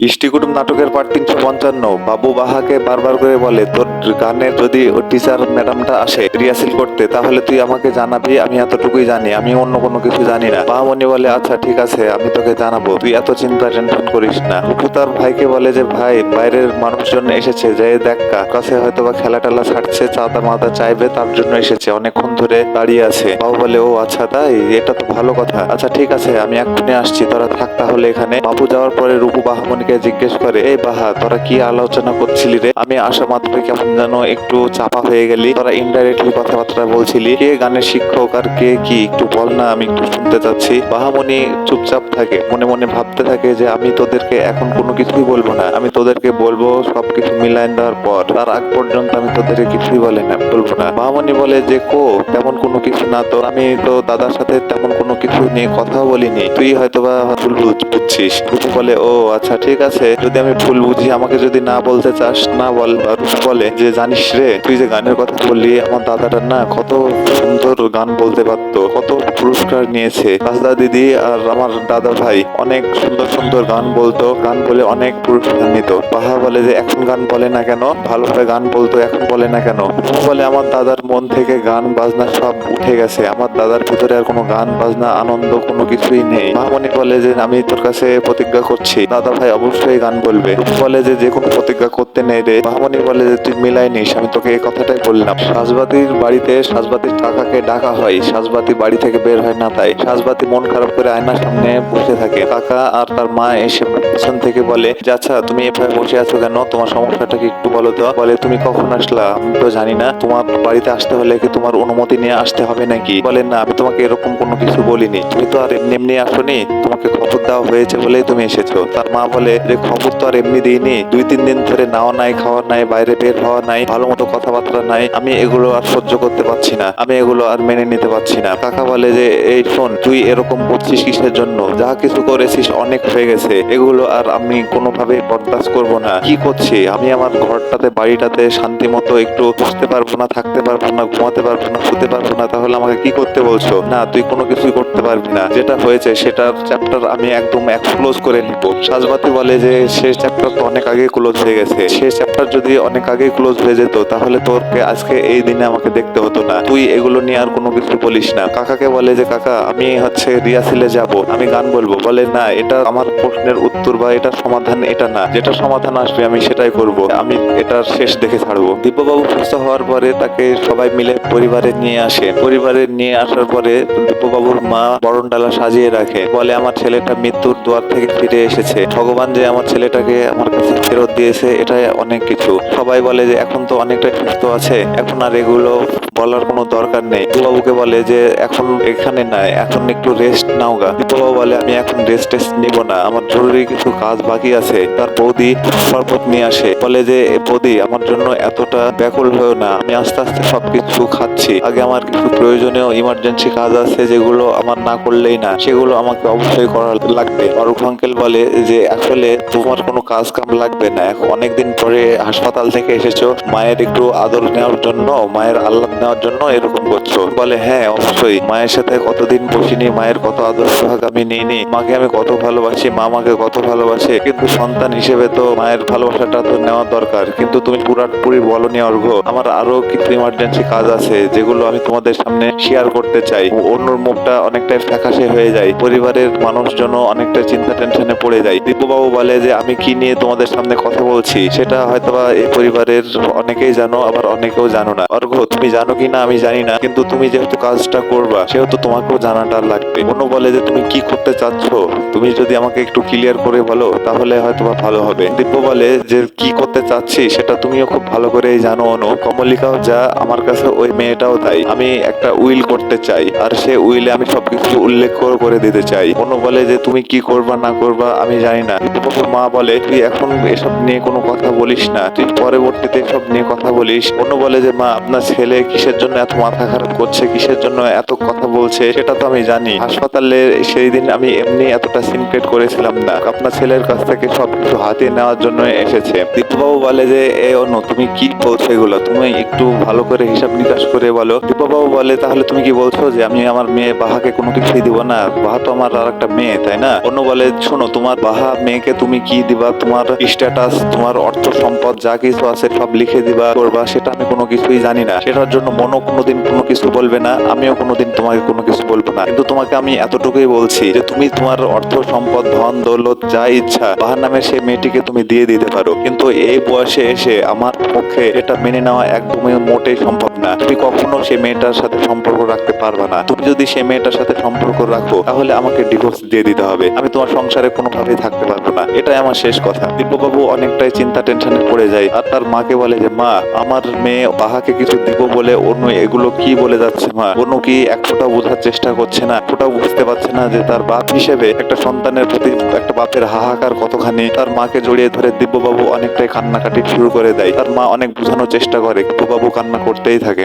ইষ্টি কুটুম নাটকের পার্ট তিনশো পঞ্চান্ন। বাবু বাহাকে বারবার করে বলে, তোর গানের যদি টিচার ম্যাডামটা আসে রিহার্সেল করতে, তাহলে তুই আমাকে জানাবি, আমি এতটুকুই জানি, আমি অন্য কোনো কিছু জানি না। বাহামণি বলে আচ্ছা ঠিক আছে, আমি তোকে জানাব, তুই এত চিন্তা টেনশন করিস না। অপু তার ভাইকে বলে যে, ভাই, বাইরের মানুষজন এসেছে, যে দেখ কাছে হয়তো বা খেলা টেলা ছাড়ছে, চাঁদা মাদা চাইবে, তার জন্য এসেছে, অনেকক্ষণ ধরে দাঁড়িয়ে আছে। বাবু বলে, ও আচ্ছা তাই? এটা তো ভালো কথা। আচ্ছা ঠিক আছে, আমি এক্ষুনি আসছি, তোরা থাক তাহলে এখানে। বাবু যাওয়ার পরে রূপু বাহামণিকে জিজ্ঞেস করে এই বাহা, তোরা কি আলোচনা করছিলি রে? আমি আসা মাত্রই কেমন যেন একটু চাপা হয়ে গেলি। তোরা ইনডাইরেক্টলি কথাবার্তা বলছিলি। কে গানের শিক্ষক আর কে কি? একটু বল না, আমি একটু শুনতে চাচ্ছি। বাহামণি চুপচাপ থাকে, মনে মনে ভাবতে থাকে যে আমি তোদেরকে এখন কোনো কিছুই বলব না। আমি তোদেরকে বলব সবকিছু মিলাইন দেওয়ার পর। তার আগ পর্যন্ত আমি তোদেরকে কিছুই বলে না, বলব না। বাহামণি বলে যে, কো, তেমন কোনো কিছু না তো। আমি তো দাদার সাথে তেমন কোনো কিছু নিয়ে কথা বলিনি। তুই হয়তো বা বুঝছিস। বলে, ও আচ্ছা ঠিক আছে। যদি আমি ভুল বুঝি, আমাকে যদি না বলতে চাস, না বল, বলে যে, জানিস রে, তুই যে গানের কথা বললি, আমার দাদাটা না কত সুন্দর গান বলতে পারতো, কত পুরস্কার নিয়েছে। রাজদা দিদি আর আমার দাদা ভাই অনেক সুন্দর সুন্দর গান বলতো, গান বলে অনেক পুরস্কার নিত। পাহা বলে যে, এখন গান বলে না কেন? ভালোভাবে গান বলতো, এখন বলে না কেন? বলে, আমার দাদার মন থেকে গান, বাজনা সব উঠে গেছে, আমার দাদার ভিতরে আর কোনো গান, বাজনা, আনন্দ কোনো কিছুই নেই। মামনি বলে যে, আমি তোর কাছে প্রতিজ্ঞা করছি। দাদা ভাই অবশ্যই গান বলবে, বলে যে যে কোনো প্রতিজ্ঞা করতে নেই রে। মামনি বলে যে, তুই মিলাই নিস, আমি তোকে এই কথাটাই বললাম। সাজবাতির বাড়িতে সাজবাতির কাকাকে ডাকা হয়। সাজবাতি বাড়ি থেকে বের হয় না তাই সাজবাতি মন খারাপ করে আয়নার সামনে বসে থাকে। কাকা আর তার মা এসে পেছন থেকে বলে, যে আচ্ছা তুমি এভাবে বসে আছো কেন? তোমার সমস্যাটা কি একটু বলো তো? বলে, তুমি কখন আসলা? আমি তো জানি না। তোমার বাড়িতে আসতে হলে কি তোমার অনুমতি নিয়ে আসতে হবে নাকি? বলে, না, আমি তোমাকে এরকম কোনো কিছু বলিনি। তুমি তো আর এমনি এমনি আসোনি। তোমাকে খবর দেওয়া হয়েছে বলেই তুমি এসেছ। তার মা বলে যে খবর তো আর এমনি দিইনি। দুই, তিন দিন ধরে নাও নাই, খাওয়া নাই, বাইরে বের হওয়া নাই ভালো মতো কথাবার্তা নাই। আমি এগুলো আর সহ্য করতে পারছি না। আমি এগুলো আর মেনে নিতে পারছি না। কাকা বলে যে, এই শোন, তুই এরকম করছিস কিসের জন্য? যা কিছু করেছিস অনেক হয়ে গেছে। এগুলো আর আমি কোনোভাবে বরদাস্ত করব না। কি করছি? আমি আমার ঘরটাতে, বাড়িটাতে শান্তি মতো একটু বসতে পারব না, থাকতে পারব না, ঘুমাতে পারব না, শুতে পারব না। তাহলে আমাকে কি করতে বলছো? না, তুই কোনো কিছুই করতে পারবি না। যেটা হয়েছে, সেটার চ্যাপ্টার আমি একদম এক ক্লোজ করে নিব। সাজবাতি বলে যে শেষ চ্যাপ্টার তো অনেক আগে ক্লোজ হয়ে গেছে। শেষ চ্যাপ্টার যদি অনেক আগে ক্লোজ হয়ে যেত, তাহলে তোরকে আজকে এই দিনে আমাকে দেখতে হতো না। তুই এগুলো নিয়ে আর কোনো কিছু বলিস না। কাকাকে বলে যে, কাকা, আমি হচ্ছে রিয়াসিলে যাব। আমি গান বলব। বলে, না, এটা আমার প্রশ্নের উত্তর বা এটার সমাধান এটা না। যেটা সমাধান আসবে, আমি সেটাই করব। আমি এটার শেষ দেখে ছাড়বো। দিব্যবাবু সুস্থ হওয়ার পরে তাকে সবাই মিলে পরিবারে নিয়ে আসে। পরিবারে নিয়ে আসার পরে দিব্যবাবুর মা বরণ ডালা সাজিয়ে রাখে। বলে, আমার ছেলেটা মৃত্যুর দুয়ার থেকে ফিরে এসেছে। ভগবান যে আমার ছেলেটাকে আমার কাছে ফেরত দিয়েছে, এটাই অনেক কিছু। সবাই বলে যে, এখন তো অনেকটা সুস্থ আছে, এখন আর এগুলো বলার কোনো দরকার নেই। বাবুকে বলে যে, এখন এখানে নাই এখন একটু রেস্ট নাও গা। বাবু বলে, আমি এখন রেস্ট টেস্ট নিব না, আমার জরুরি কিছু কাজ বাকি আছে। তার বৌদি শরবত নিয়ে আসে। বলে যে বৌদি, আমার জন্য এতটা ব্যাকুল হয়েও না, আমি আস্তে আস্তে সবকিছু খাচ্ছি। আগে আমার কিছু প্রয়োজনীয় ইমার্জেন্সি কাজ আছে, যেগুলো আমার না করলেই না, সেগুলো আমাকে অবশ্যই করা লাগবে। অরূপ আঙ্কেল বলে যে, আসলে তোমার কোনো কাজ কাম লাগবে না। অনেকদিন পরে হাসপাতাল থেকে এসেছ, মায়ের একটু আদর নেওয়ার জন্য, মায়ের আল্লাহ নেওয়ার জন্য এরকম করছ বলে হ্যাঁ অবশ্যই। মায়ের সাথে কতদিন বসিনি, মায়ের কত আদর্শ সোহাগ আমি নিইনি। মাকে আমি কত ভালোবাসি মা আমাকে কত ভালোবাসে। কিন্তু সন্তান হিসেবে তো মায়ের ভালোবাসাটা তো নেওয়া দরকার। কিন্তু তুমি পুরাপুরি বলনি অর্ঘ আমার আরও কিছু ইমার্জেন্সি কাজ আছে, যেগুলো আমি তোমাদের সামনে শেয়ার করতে চাই। অন্যর মুখটা অনেকটাই ফ্যাকাশে হয়ে যায়। পরিবারের মানুষজন অনেকটা চিন্তা টেনশনে পড়ে যায়। দিব্যবাবু বলে যে, আমি কি নিয়ে তোমাদের সামনে কথা বলছি? সেটা হয়তোবা এই পরিবারের অনেকেই জানো, আবার অনেকেও জানো না। অর্ঘ তুমি জানো কি না আমি জানি না। কিন্তু তুমি যেহেতু কাজটা করবা, সেহেতু তোমাকেও জানাটা লাগবে। কোনো বলে যে তুমি কি করতে চাচ্ছ, তুমি যদি আমাকে একটু ক্লিয়ার করে বলো, তাহলে হয়তোবা ভালো হবে। দিব্য বলে যে কি করতে চাচ্ছি, সেটা তুমিও খুব ভালো করেই জানো, অনু। কমলিকাও যা আমার কাছে ওই মেয়েটাও তাই। আমি একটা উইল করতে চাই, আর সে উইলে আমি সবকিছু উল্লেখ করে- করে দিতে চাই। অনু বলে যে তুমি কি করবা, না করবা, আমি জানি না। দিব্যবাবুর মা বলে, তুই এখন এসব নিয়ে কোনো কথা বলিস না। তুই পরবর্তীতে এসব নিয়ে কথা বলিস। অনু বলে যে, মা, আপনার ছেলে কিসের জন্য এত মাথা খারাপ করছে, কিসের জন্য এত কথা বলছে, সেটা তো আমি জানি। হাসপাতালে সেই দিন আমি এমনি এতটা সিনক্রেট করেছিলাম না। আপনার ছেলের কাছ থেকে সবকিছু হাতিয়ে নেওয়ার জন্য এসেছে। দীপ্তবাবু বলে যে, এ অন্য তুমি কি বলছো এগুলো? তুমি একটু ভালো করে হিসাব নিকাশ করে বলো। দীপবাবু বলে, তাহলে তুমি কি বলছো যে, আমি আমার মেয়ে বাহাকে কোনো কিছুই দিব না? বাহা তো আমার আর একটা মেয়ে, তাই না? অন্য বলে, শোনো, তোমার বাহা মেয়েকে তুমি কি দিবা? তোমার স্ট্যাটাস তোমার অর্থ সম্পদ যা কিছু আছে সব লিখে দিবা, করবা, সেটা আমি কোনো কিছুই জানি না। সেটার জন্য মনও কোনোদিন কোনো কিছু বলবে না, আমিও কোনোদিন তোমাকে কোনো কিছু বলব না। কিন্তু তোমাকে আমি এতটুকুই বলছি যে তুমি তোমার অর্থ, সম্পদ, ধন, দৌলত, যা ইচ্ছা, বাহার নামে সেই মেয়েটিকে তুমি দিয়ে দিতে পারো। কিন্তু এই বয়সে এসে আমার পক্ষে এটা মেনে নেওয়া একদমই মোটেই সম্ভব না। তুমি কখনো সেই মেয়েটার সাথে সম্পর্ক রাখতে পারবে না। তুমি যদি সেই মেয়েটার সাথে সম্পর্ক রাখো, তাহলে আমাকে ডিভোর্স দিয়ে দিতে হবে। আমি তোমার সংসারে কোনোভাবেই থাকতে পারব না। এটাই আমার শেষ কথা। দিব্যবাবু অনেকটাই চিন্তা টেনশনে পড়ে যায়। আর তার মাকে বলে যে, মা, আমার মেয়ে বাহাকে কিছু দিব বলে অন্য এগুলো কি বলে যাচ্ছে মা? বনু কি এক ফোটা বোঝার চেষ্টা করছে না? ফোঁটা বুঝতে পারছে না যে তার বাপ হিসেবে একটা সন্তানের প্রতি একটা বাপের হাহাকার কতখানি তার মাকে জড়িয়ে ধরে দিব্যবাবু অনেকটাই কান্নাকাটি শুরু করে দেয়। তার মা অনেক বোঝানোর চেষ্টা করে, দিব্যবাবু কান্না করতেই থাকে।